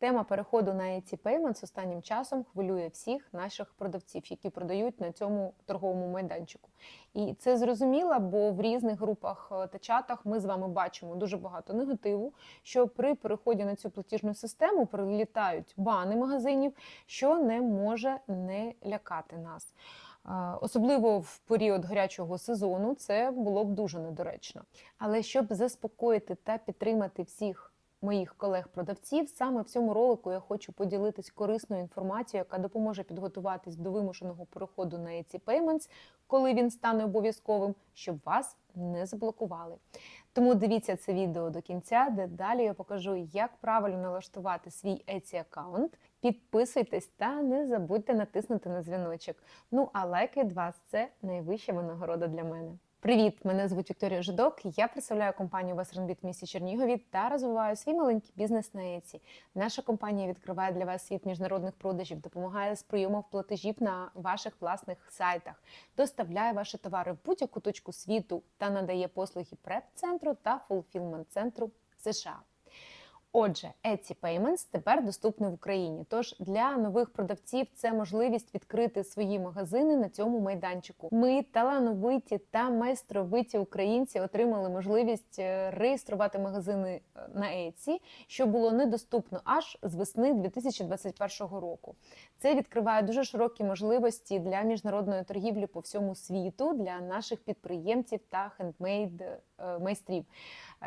Тема переходу на Etsy Payments останнім часом хвилює всіх наших продавців, які продають на цьому торговому майданчику. І це зрозуміло, бо в різних групах е, та чатах ми з вами бачимо дуже багато негативу, що при переході на цю платіжну систему прилітають бани магазинів, що не може не лякати нас. Е, Особливо в період гарячого сезону це було б дуже недоречно. Але щоб заспокоїти та підтримати всіх моїх колег-продавців, саме в цьому ролику я хочу поділитись корисною інформацією, яка допоможе підготуватись до вимушеного переходу на Etsy Payments, коли він стане обов'язковим, щоб вас не заблокували. Тому дивіться це відео до кінця, де далі я покажу, як правильно налаштувати свій Etsy аккаунт. Підписуйтесь та не забудьте натиснути на дзвіночок. Ну а лайки від вас це найвища винагорода для мене. Привіт! Мене звуть Вікторія Жидок. Я представляю компанію Вестернбіт в місті Чернігові та розвиваю свій маленький бізнес на ЕЦІ. Наша компанія відкриває для вас світ міжнародних продажів, допомагає з прийомом платежів на ваших власних сайтах, доставляє ваші товари в будь-яку точку світу та надає послуги преп-центру та фулфілмент-центру США. Отже, Etsy Payments тепер доступний в Україні. Тож для нових продавців це можливість відкрити свої магазини на цьому майданчику. Ми талановиті та майстровиті українці отримали можливість е, реєструвати магазини е, на Etsy, що було недоступно аж з весни 2021 року. Це відкриває дуже широкі можливості для міжнародної торгівлі по всьому світу для наших підприємців та хендмейд е, майстрів,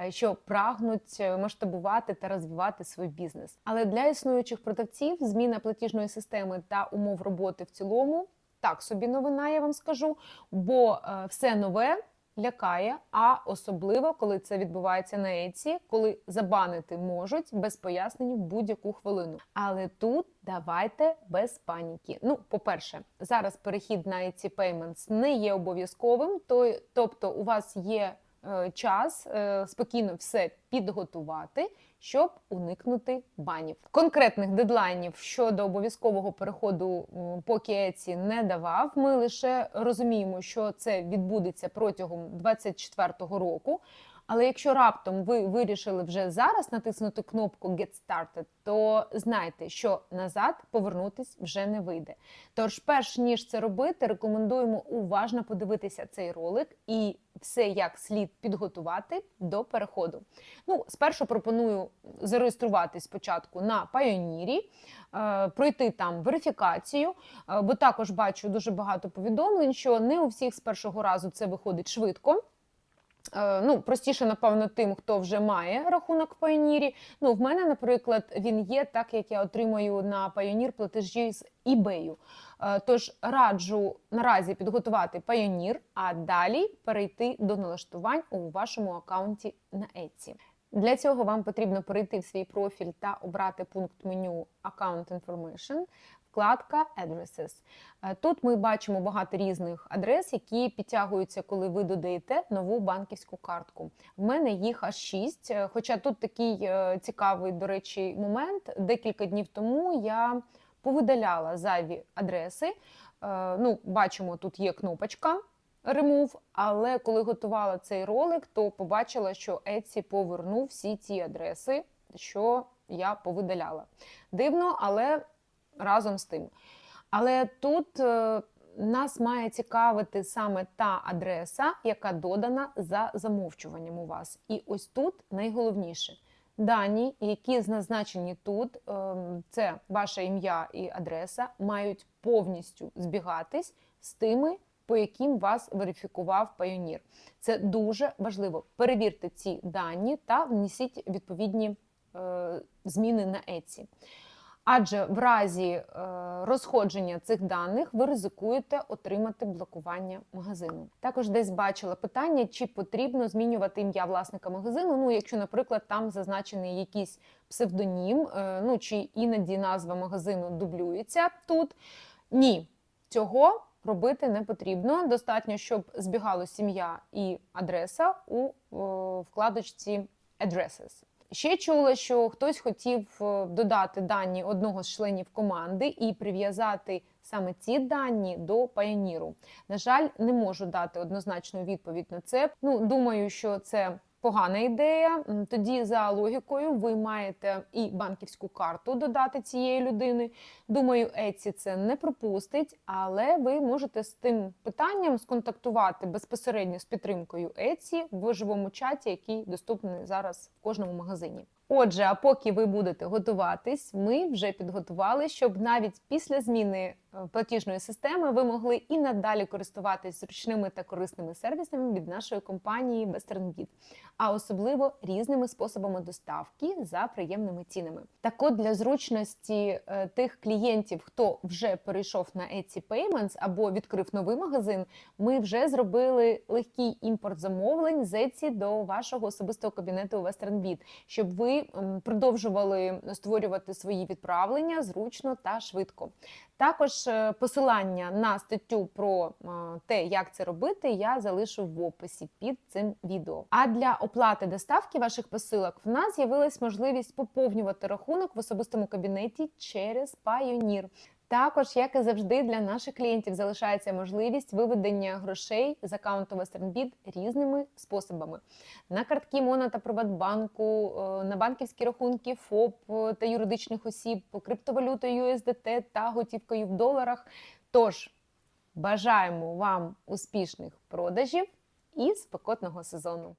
що прагнуть масштабувати та розвивати свій бізнес. Але для існуючих продавців зміна платіжної системи та умов роботи в цілому так собі новина, я вам скажу, бо е, все нове. Лякає, а особливо коли це відбувається на Etsy, коли забанити можуть без пояснень в будь-яку хвилину. Але тут давайте без паніки. Ну, по-перше, зараз перехід на Etsy Payments не є обов'язковим, то, тобто у вас є час е, спокійно все підготувати, щоб уникнути банів. Конкретних дедлайнів щодо обов'язкового переходу, по Кіеці не давав. Ми лише розуміємо, що це відбудеться протягом 2024 року. Але якщо раптом ви вирішили вже зараз натиснути кнопку Get Started, то знайте, що назад повернутись вже не вийде. Тож, перш ніж це робити, рекомендуємо уважно подивитися цей ролик і все як слід підготувати до переходу. Ну, спершу пропоную зареєструватись спочатку на Payoneer, е, пройти там верифікацію, е, бо також бачу дуже багато повідомлень, що не у всіх з першого разу це виходить швидко. Е, Ну, простіше, напевно, тим, хто вже має рахунок в Payoneer. Ну, в мене, наприклад, він є так, як я отримую на Payoneer платежі з eBay. Е, Тож раджу наразі підготувати Payoneer, а далі перейти до налаштувань у вашому аккаунті на Etsy. Для цього вам потрібно перейти в свій профіль та обрати пункт меню Account Information, вкладка Addresses. Е, Тут ми бачимо багато різних адрес, які підтягуються, коли ви додаєте нову банківську картку. В мене їх аж шість. е, Хоча тут такий е, цікавий, до речі, момент. Декілька днів тому я повидаляла зайві адреси. Ну, бачимо, тут є кнопочка. Remove, але коли готувала цей ролик, то побачила, що Etsy повернув всі ці адреси, що я повидаляла. Дивно, але разом з тим. Але тут е, нас має цікавити саме та адреса, яка додана за замовчуванням у вас. І ось тут найголовніше. Дані, які зазначені тут, ем, це ваше ім'я і адреса, мають повністю збігатись з тими, по яким вас верифікував Payoneer. Це дуже важливо. Перевірте ці дані та внесіть відповідні е, зміни на Etsy. Адже в разі е, розходження цих даних ви ризикуєте отримати блокування магазину. Також десь бачила питання, чи потрібно змінювати ім'я власника магазину. Ну, якщо, наприклад, там зазначений якийсь псевдонім, е, ну чи іноді назва магазину дублюється тут. Ні, цього робити не потрібно. Достатньо, щоб збігало сім'я і адреса у вкладочці Addresses. Ще чула, що хтось хотів е, додати дані одного з членів команди і прив'язати саме ці дані до пайоніру. На жаль, не можу дати однозначну відповідь на це. Ну, думаю, що це погана ідея. Тоді за логікою ви маєте і банківську карту додати цієї людини. Думаю, Еці це не пропустить, але ви можете з тим питанням сконтактувати безпосередньо з підтримкою Еці в живому чаті, який доступний зараз в кожному магазині. Отже, а поки ви будете готуватись, ми вже підготували, щоб навіть після зміни е, платіжної системи ви могли і надалі користуватись зручними та корисними сервісами від нашої компанії WesternBit, а особливо різними способами доставки за приємними цінами. Так от для зручності е, тих клієнтів, хто вже перейшов на Etsy Payments або відкрив новий магазин, ми вже зробили легкий імпорт замовлень з Etsy до вашого особистого кабінету WesternBit, щоб ви м, продовжували створювати свої відправлення зручно та швидко. Також е, посилання на статтю про е, те, як це робити, я залишу в описі під цим відео. А для оплати доставки ваших посилок в нас з'явилась можливість поповнювати рахунок в особистому кабінеті через Payoneer. Також, як і завжди, для наших клієнтів залишається можливість виведення грошей з аккаунту WesternBit різними способами: на картки Моно та Приватбанку, е, на банківські рахунки ФОП та юридичних осіб, криптовалютою USDT та готівкою в доларах. Тож бажаємо вам успішних продажів і спекотного сезону!